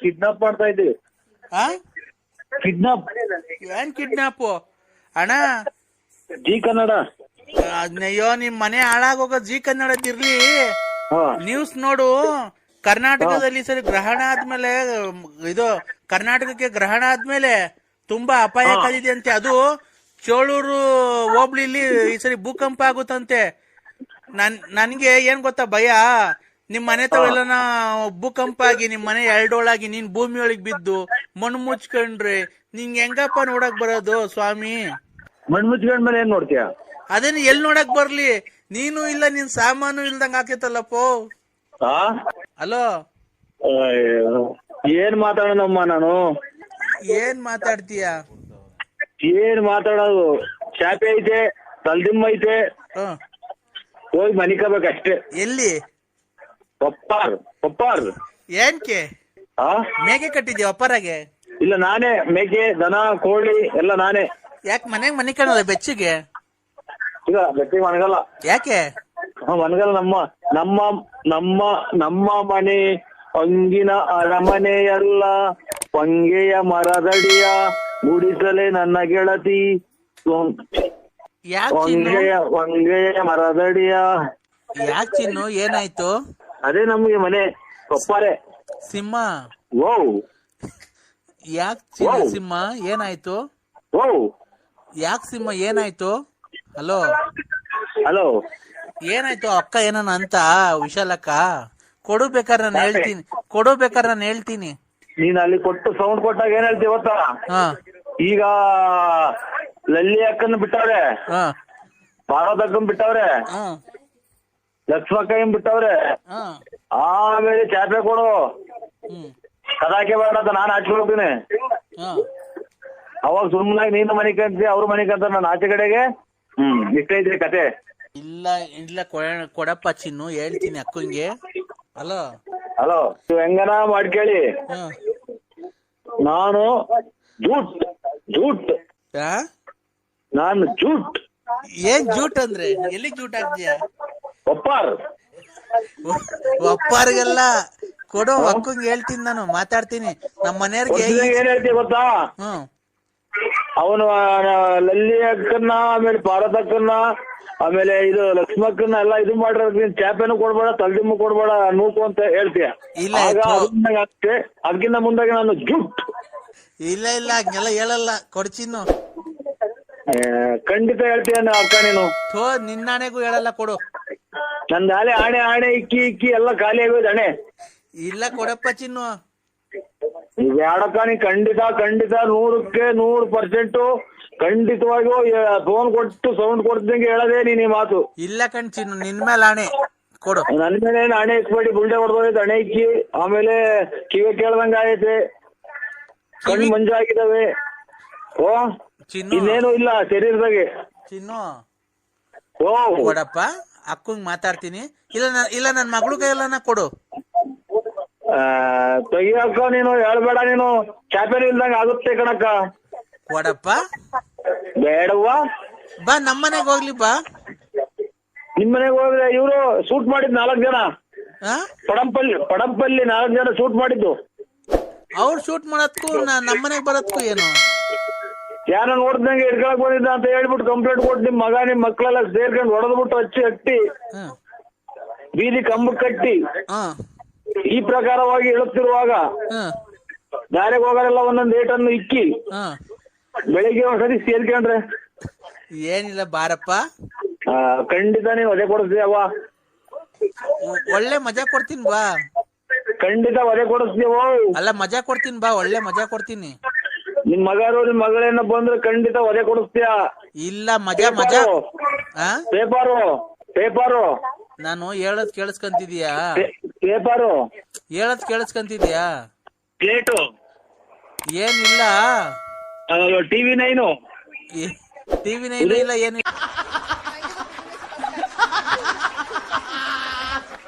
Kidnap ಮಾಡ್ತಾ ಇದ್ದೀವಿ. ಆ? ಕಿಡ್ನಾಪ್ ಏನ್ ಕಿಡ್ನಾಪು ಅಣ್ಣ? ಜಿ ಕನ್ನಡ. ಅಯ್ಯೋ ನಿಮ್ ಮನೆ ಹಾಳಾಗೋಗ ಜಿ ಕನ್ನಡದಿರ್ಲಿ. ಹಾ. ನ್ಯೂಸ್ ನೋಡು. ಕರ್ನಾಟಕದಲ್ಲಿ ಸರಿ ಗ್ರಹಣ ಆದ್ಮೇಲೆ ಇದು ಕರ್ನಾಟಕಕ್ಕೆ ಗ್ರಹಣ ಆದ್ಮೇಲೆ ತುಂಬಾ ಅಪಾಯಕಾರಿದೆ ಅಂತೆ. ಅದು ಚೋಳೂರು ಹೋಬ್ಳಿಲಿ ಈ ಸರಿ ಭೂಕಂಪ ಆಗುತ್ತಂತೆ. ನನ್ ನನ್ಗೆ ಏನ್ ಗೊತ್ತಾ ಭಯ? ನಿಮ್ ಮನೆ ತಾವೆಲ್ಲನ ಭೂಕಂಪ ಆಗಿ ನಿಮ್ ಮನೆ ಎರಡೋಳಾಗಿ ನೀನ್ ಭೂಮಿ ಒಳಗ್ ಬಿದ್ದು ಮಣ್ಣು ಮುಚ್ಕೊಂಡ್ರೆ ನಿಂಗ್ ಹೆಂಗಪ್ಪ ನೋಡಕ್ ಬರೋದು ಸ್ವಾಮಿ? ಮಣ್ಣು ಮುಚ್ಕೊಂಡ್ ಮೇಲೆ ಏನ್ ನೋಡ್ತೀಯ? ಅದೇನ್ ಎಲ್ ನೋಡಕ್ ಬರ್ಲಿ? ನೀನು ಇಲ್ಲ ನಿನ್ ಸಾಮಾನು ಇಲ್ದಂಗ ಆಕೈತಲ್ಲಪ್ಪೋ ಆ? ಹಲೋ? ಅಯ್ಯೋ. ಏನ್ ಮಾತಾಡೋಣಮ್ಮ ನಾನು? ಏನ್ ಮಾತಾಡ್ತೀಯ? ಏನ್ ಮಾತಾಡೋದು? ಚಾಪೆ ಐತೆ ತಲ್ದಿಮ್ಮ ಐತೆ. ಹ. ಹೋಗಿ ಮನಿಕಬೇಕಷ್ಟೇ. ಎಲ್ಲಿ? ಪಪ್ಪಾರ್ ಪಪ್ಪಾರ್. ಏನ್ಕೆ? ಮೇಕೆ ಕಟ್ಟಿದ್ಯಾ ಅಪ್ಪರಾಗೆ ಇಲ್ಲ ನಾನೇ ಮೇಕೆ ದನ ಕೋಳಿ ಎಲ್ಲ ನಾನೇ. ಯಾಕೆ ಮನೆಗ್ ಮನೆ ಕಾಣಲ್ಲ ಬೆಚ್ಚಿಗೆ? ಇಲ್ಲ ಬೆಚ್ಚಿಗೆ ಮನಗಲ್ಲ ಯಾಕೆ? ಮನಗಲ್ಲ ನಮ್ಮ ನಮ್ಮ ನಮ್ಮ ನಮ್ಮ ಮನೆ ಅಂಗಿನ ಅರಮನೆಯಲ್ಲ. ಪಂಗೆಯ ಮರದಡಿಯ ಗುಡಿಸಲೆ ನನ್ನ ಗೆಳತಿ. ಯಾಕೆ ವಂಗೆಯ ಮರದಡಿಯ. ಯಾಕೆ ಚಿನ್ನು? ಏನಾಯ್ತು? ಅದೇ ನಮ್ಗೆ ಮನೆ ಕೊಪ್ಪಾರೆ. ಸಿಂಹ. ಓ ಯಾಕ್ ಚಿನ್ನ ವಾವ್. ಸಿಂಹ? ಏನಾಯ್ತು? ಓ ಯಾಕ್ ಸಿಂಹ? ಏನಾಯ್ತು? ಹಲೋ. ಹಲೋ. ಏನಾಯ್ತು ಅಕ್ಕ ಏನನ ಅಂತ ವಿಶಾಲಕ್ಕ? ಕೊಡು ಬೇಕಾದ್ರೆ ನಾನು ಹೇಳ್ತೀನಿ. ಕೊಡು ಬೇಕಾದ್ರೆ ನಾನು ಹೇಳ್ತೀನಿ. ನೀನ್ ಅಲ್ಲಿ ಕೊಟ್ಟು ಸೌಂಡ್ ಕೊಟ್ಟಾಗ ಏನ್ ಹೇಳ್ತೀವಿ ಗೊತ್ತಾ? ಹಾ. ಈಗ ಲಲ್ಲಿ ಅಕ್ಕನ್ ಬಿಟ್ಟವ್ರೆ. ಹಾ. ಭಾರತ ಅಕ್ಕನ್ ಬಿಟ್ಟವ್ರೆ. ಹಾ. ಲಕ್ಷ್ಮಕ್ಕಯ್ಯನ್ ಬಿಟ್ಟವ್ರೆ ಹಾ. ಆಮೇಲೆ ಚಾಪೆ ಕೊಡು. ಹ್ಮ್. ಕದಾಕೆ ಬೇಡ ಅಂತ ನಾನು ಆಚೆ ಹೋಗ್ತೀನಿ. ಹಾ. ಅವಾಗ ಸುಮ್ಮನಾಗಿ ನೀನು ಮನೆ ಕಂತಿ ಅವ್ರ ಮನೆ ಕಂತ ನಾನು ಆಚೆ ಕಡೆಗೆ. ಹ್ಮ್ ಇಷ್ಟೈತ್ರಿ ಕತೆ. ಇಲ್ಲ ಇಲ್ಲ ಕೊಡ- ಕೊಡಪ್ಪ ಚಿನ್ನು ಹೇಳ್ತೀನಿ ಅಕ್ಕಂಗೆ. ಹಲೋ ಹಲೋ ನೀವು ಹೆಂಗನ ಮಾಡ್ಕೇಳಿ ಹಾ. ನಾನು ಜೂಟ್ ಜೂಟ್. ಆ? ನಾನು ಜೂಟ್. ಏನ್ ಜೂಟ್ ಅಂದ್ರೆ? ಎಲ್ಲಿ ಜೂಟ್ ಆಗ್ತೀಯ ಒಪ್ಪಾರ್. ಒಪ್ಪಾರಿಗೆಲ್ಲ ಕೊಡು ಅಕ್ಕಂಗೆ ಹೇಳ್ತೀನಿ ನಾನು ಮಾತಾಡ್ತೀನಿ. ನಮ್ಮ ಮನೆಯವ್ರಿಗೆ ಏನ್ ಹೇಳ್ತೀವಿ ಗೊತ್ತಾ? ಹ್ಮ್ ಅವನು ಲಲ್ಲಿ ಅಕ್ಕನ್ನ ಆಮೇಲೆ ಭಾರತ ಅಕ್ಕನ್ನ ಆಮೇಲೆ ಇದು ಲಕ್ಷ್ಮಕ್ಕನ್ನ ಎಲ್ಲ ಇದು ಮಾಡಿರೋ ನೀನ್ ಚಾಪೆನು ಕೊಡ್ಬೇಡ ತಲ್ದಿಮ್ಮು ಕೊಡ್ಬೇಡ ನೂಕು ಅಂತ ಹೇಳ್ತೀಯ. ಅದಕ್ಕಿಂತ ಮುಂದಾಗಿ ನಾನು ಜುಟ್. ಇಲ್ಲ ಇಲ್ಲ ಹಂಗೆಲ್ಲ ಹೇಳಲ್ಲ ಕೊಡ್ಚಿನ್ನು. ಖಂಡಿತ ಹೇಳ್ತೀಯ ಅಕ್ಕ ನೀನು. ಥೋ ನಿನ್ನಾಣೆಗೂ ಹೇಳಲ್ಲ ಕೊಡು. ನಂದು ಆಣೆ ಆಣೆ ಇಕ್ಕಿ ಇಕ್ಕಿ ಎಲ್ಲ ಖಾಲಿ ಆಗೋದು ಹಣೆ ಇಲ್ಲ ಕೊಡಪ್ಪ ಚಿನ್ನು. ಬ್ಯಾಡಕ್ಕ ನೀ ಖಂಡಿತ ಖಂಡಿತ ನೂರಕ್ಕೆ ನೂರು ಪರ್ಸೆಂಟ್ ಖಂಡಿತವಾಗಿಯೂ ಫೋನ್ ಕೊಟ್ಟು ಸೌಂಡ್ ಕೊಡ್ತಿದ್ದಂಗೆ ಹೇಳದೆ ನೀನ್ ಈ ಮಾತು. ಇಲ್ಲ ಕಣ್ ಚಿನ್ನು ನಿನ್ ಮೇಲೆ ಆಣೆ ಕೊಡು. ನನ್ ಮೇಲೆ ಏನ್ ಹಣೆ ಇಕ್ಬೇಡಿ ಬುಲ್ಡೆ ಹೊಡೆದೋಗೈತೆ ಹಣೆ ಇಕ್ಕಿ ಆಮೇಲೆ ಕಿವಿ ಕೇಳ್ದಂಗ ಆಗೈತೆ. ಕಣ್ಣು ಮಂಜಾಗಿದಾವೆ ಓ ಚಿನ್ನು. ಇನ್ನೇನು ಇಲ್ಲ ಶರೀರದಾಗೆ. ಚಿನ್ನು. ಓ. ಕೊಡಪ್ಪ. ಅಕ್ಕಂಗ್ ಮಾತಾಡ್ತೀನಿ. ಇಲ್ಲ ಇಲ್ಲ ನನ್ ಮಗಳು ಕೈಯಲ್ಲನ ಕೊಡು. ತೆಗಿಯಕ್ಕ ನೀನು ಹೇಳ್ಬೇಡ ನೀನು. ಚಾಪೇರಿ ಇಲ್ದಂಗ ಆಗುತ್ತೆ ಕಣಕ್ಕ. ಕೊಡಪ್ಪ. ಬೇಡವ್ವ. ಬಾ ನಮ್ಮನೆಗ್ ಹೋಗ್ಲಿ ಬಾ. ನಿಮ್ ಮನೆಗ್ ಹೋದ್ರೆ ಇವ್ರು ಶೂಟ್ ಮಾಡಿದ್ ನಾಲ್ಕ್ ಜನ. ಆ? ಪಡಂಪಲ್ಲಿ ಪಡಂಪಲ್ಲಿ ನಾಲ್ಕ್ ಜನ ಶೂಟ್ ಮಾಡಿದ್ದು. ಅವ್ರು ಶೂಟ್ ಮಾಡೋದ್ಕು ನಾ- ನಮ್ಮನೆಗ್ ಬರೋದ್ಕು ಏನು? ಯಾರ ನೋಡ್ದಂಗೆ ಇಟ್ಕೊಳಕ್ ಬಂದಿದ್ದ ಅಂತ ಹೇಳ್ಬಿಟ್ಟು ಕಂಪ್ಲೇಂಟ್ ಕೊಟ್ಟು ನಿಮ್ ಮಗ ನಿಮ್ ಮಕ್ಕಳೆಲ್ಲ ಸೇರ್ಕೊಂಡು ಹೊಡೆದ್ಬಿಟ್ಟು ಹಚ್ಚಿ ಹಟ್ಟಿ ಬೀದಿ ಕಂಬ ಕಟ್ಟಿ ಈ ಪ್ರಕಾರವಾಗಿ ಹೇಳುತ್ತಿರುವಾಗ ದಾರಿಗೆ ಹೋಗೋರೆಲ್ಲ ಒಂದೊಂದು ಅನ್ನು ಇಕ್ಕಿ ಬೆಳಿಗ್ಗೆ ಒಂದ್ಸರಿ ಸೇರ್ಕೊಂಡ್ರೆ? ಏನಿಲ್ಲ ಬಾರಪ್ಪ. ಖಂಡಿತ ನೀವು ಒದೆ ಕೊಡಿಸ್ತೀಯವ್ವ ಒಳ್ಳೆ ಮಜಾ ಕೊಡ್ತೀನಿ ಬಾ. ಖಂಡಿತ ಒದೆ ಕೊಡಿಸ್ತೀವೋ ಅಲ್ಲ ಮಜಾ ಕೊಡ್ತೀನಿ ಬಾ ಒಳ್ಳೆ ಮಜಾ ಕೊಡ್ತೀನಿ. ನಿಮ್ ಮಗರು ನಿಮ್ ಮಗಳೇನ ಬಂದ್ರೆ ಖಂಡಿತ ಒದೆ ಕೊಡಿಸ್ತೀಯ? ಇಲ್ಲ ಮಜಾ ಮಜಾ. ಆ? ಪೇಪರು ಪೇಪರು ನಾನು ಹೇಳದ್ ಕೇಳಿಸ್ಕಂತಿದ್ಯಾ ಪೇಪರು ಹೇಳದ್ ಕೇಳಿಸ್ಕೊಂತಿದ್ಯಾ ಪ್ಲೇಟು ಏನಿಲ್ಲ. ಟಿವಿ ನೈನು ಟಿವಿ ಇಲ್ಲ ಏನು